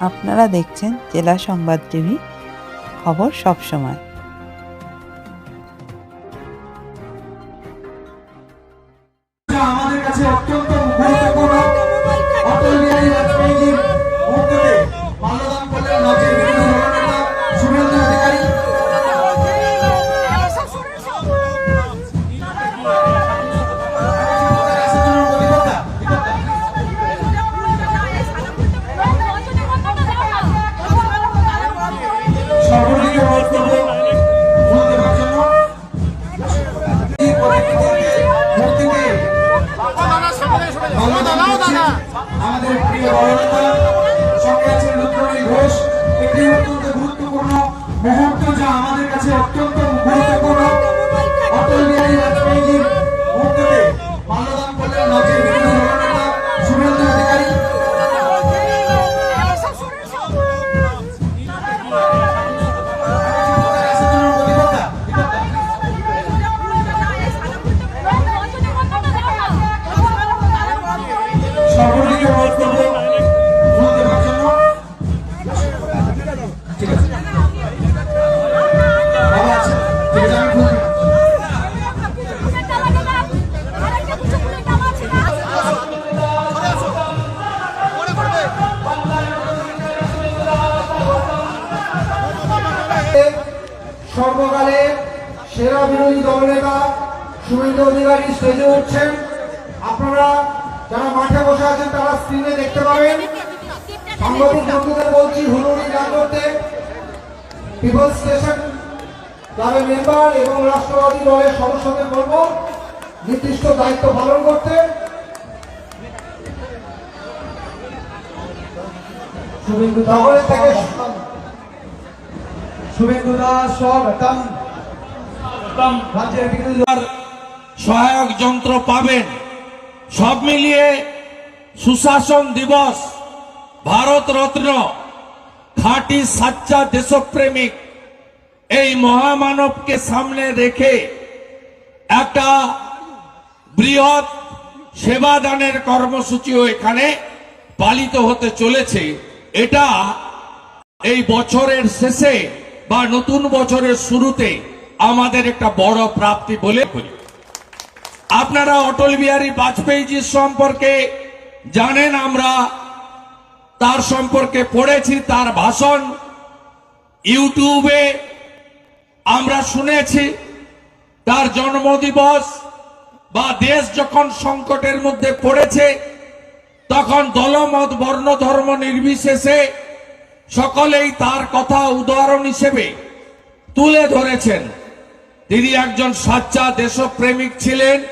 আপনারা দেখছেন জেলা সংবাদ টিভি খবর সব সময়। আমাদের কাছে অত্যন্ত আমাদের প্রিয় ঘোষ। গুরুত্বপূর্ণ কাছে অত্যন্ত সর্বকালে সেরা বিরোধী দলনেতা শুভেন্দু অধিকারী স্টেজে উঠছেন। আপনারা যারা মাঠে বসে আছেন, তারা স্ক্রিনে দেখতে পাবেন। সাংবাদিক বন্ধুদের বলছি, হুলুড়ি না করতে পিপল স্টেশন ক্লাবের মেম্বার এবং রাষ্ট্রবাদী দলের সদস্যদের বলব, নির্দিষ্ট দায়িত্ব পালন করতে। শুভেন্দু নগরের থেকে শুভেন্দু দাস স্বাগতম। রাজ্যের সহায়ক যন্ত্র পাবেন। সব মিলিয়ে সুশাসন দিবস ভারত রত্ন খাঁটি সাচ্চা দেশপ্রেমিক এই মহামানবকে সামনে রেখে একটা বৃহৎ সেবাদানের কর্মসূচিও এখানে পালিত হতে চলেছে। এটা এই বছরের শেষে বা নতুন বছরের শুরুতে আমাদের একটা বড় প্রাপ্তি বলে করি আপনারা অটল বিহারী বাজপেয়ীজির সম্পর্কে জানেন, আমরা তার সম্পর্কে পড়েছি, তার ভাষণ ইউটিউবে আমরা শুনেছি। তার জন্মদিবস বা দেশ যখন সংকটের মধ্যে পড়েছে, তখন দলমত বর্ণ ধর্ম নির্বিশেষে সকলেই তার কথা উদাহরণ হিসেবে তুলে ধরেছেন। তিনি একজন সাচ্চা দেশপ্রেমিক ছিলেন।